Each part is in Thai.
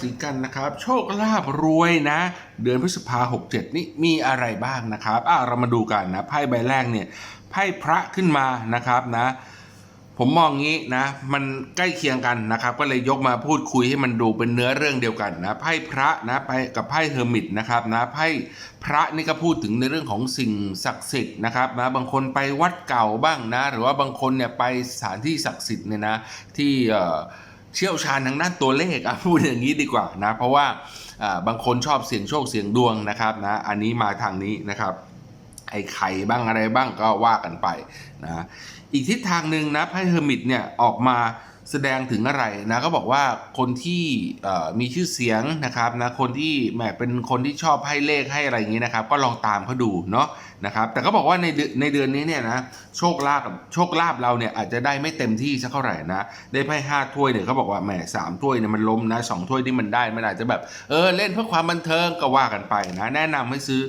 สีกันนะครับ โชคลาภรวยนะ เดือนพฤษภาหกเจ็ดนี่มีอะไรบ้างนะครับอะเรามาดูกันนะไพ่ใบแรกเนี่ยไพ่พระขึ้นมานะครับนะผมมองงี้นะ มันใกล้เคียงกันนะครับ ก็เลยยกมาพูดคุยให้มันดูเป็นเนื้อเรื่องเดียวกันนะไพ่พระนะไปกับไพ่เฮอร์มิตนะครับนะไพ่พระนี่ก็พูดถึงในเรื่องของสิ่งศักดิ์สิทธิ์นะครับนะบางคนไปวัดเก่าบ้างนะ หรือว่าบางคนเนี่ยไปสถานที่ศักดิ์สิทธิ์เนี่ยนะที่เอ่อ เชี่ยวชาญทางด้านตัวเลขอะพูดอย่างนี้ดีกว่านะ เพราะว่าอ่าบางคนชอบเสี่ยงโชคเสี่ยงดวงนะครับนะอันนี้มาทางนี้นะครับไอ้ไข่บ้างอะไรบ้างก็ว่ากันไปนะอีกทิศทางหนึ่งนะไพ่เฮอร์มิตเนี่ยออกมา แสดงถึงอะไรนะก็บอกว่าคนที่มีชื่อเสียงนะครับนะคนที่แหมเป็นคนที่ชอบให้เลขให้อะไรอย่างนี้นะครับ ก็ลองตามเขาดูเนาะนะครับ แต่ก็บอกว่าในเดือนในเดือนนี้เนี่ยนะโชคลาภโชคลาภเราเนี่ยอาจจะได้ไม่เต็มที่สักเท่าไหร่นะได้ไพ่ห้าถ้วยเนี่ยเขาบอกว่าแหมสามถ้วยเนี่ยมันล้มนะสองถ้วยที่มันได้มันอาจจะแบบเออเล่นเพื่อความบันเทิงก็ว่ากันไปนะแนะนำให้ซื้อ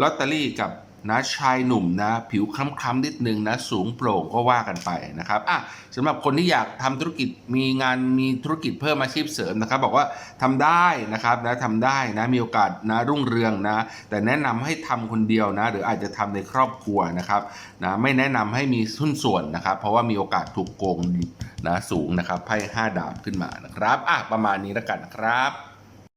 ลอตเตอรี่กับ นะชายหนุ่มนะผิวคล้ำๆนิดนึงนะสูงโปร่งก็ว่ากันไปนะครับอะสำหรับคนที่อยากทำธุรกิจมีงานมีธุรกิจเพิ่มอาชีพเสริมนะครับ บอกว่าทำได้นะครับนะทำได้นะมีโอกาสนะรุ่งเรืองนะ แต่แนะนำให้ทำคนเดียวนะ หรืออาจจะทำในครอบครัวนะครับนะไม่แนะนำให้มีหุ้นส่วนนะครับ เพราะว่ามีโอกาสถูกโกงนะสูงนะครับไพ่ห้าดาบขึ้นมานะครับอะประมาณนี้แล้วกันนะครับ